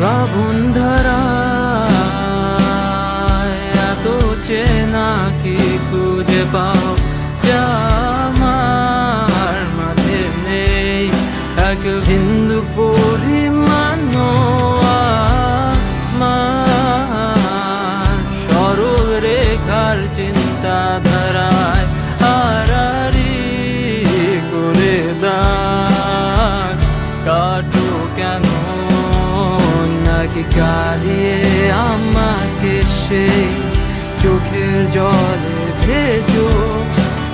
শ্রাবণ ধারায় এত চেনা কি খুঁজে পাও? কাঁদিয়ে আমাকে সেই চোখের জলে ভেজো।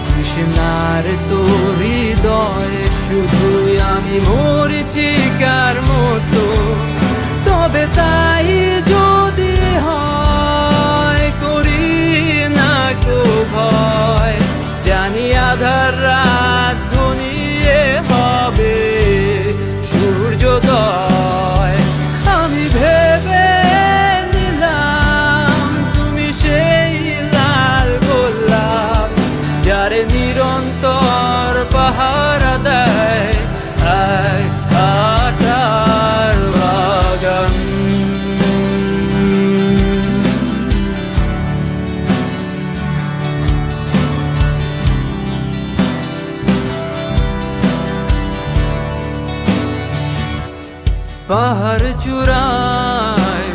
কৃষ্ণার তোর হৃদয়ে শুধু আমি মরিচিকার মতো। তবে তাই পাহাড় চূড়ায়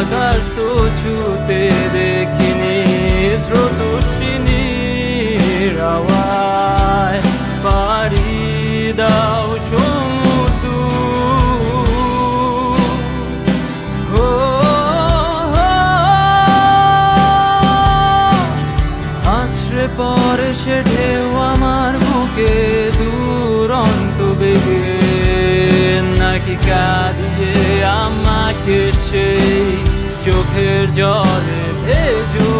আকাশ তো ছুতে দেখিনি স্রোতস্বিনীর আওয়ায় পাড়ি দাও সমুদ্র। আছড়ে পরে সে ঢেউ আমার বুকে, দুরন্ত বেগে। কাঁদিয়ে আমাকে সেই চোখের জলে ভেজো।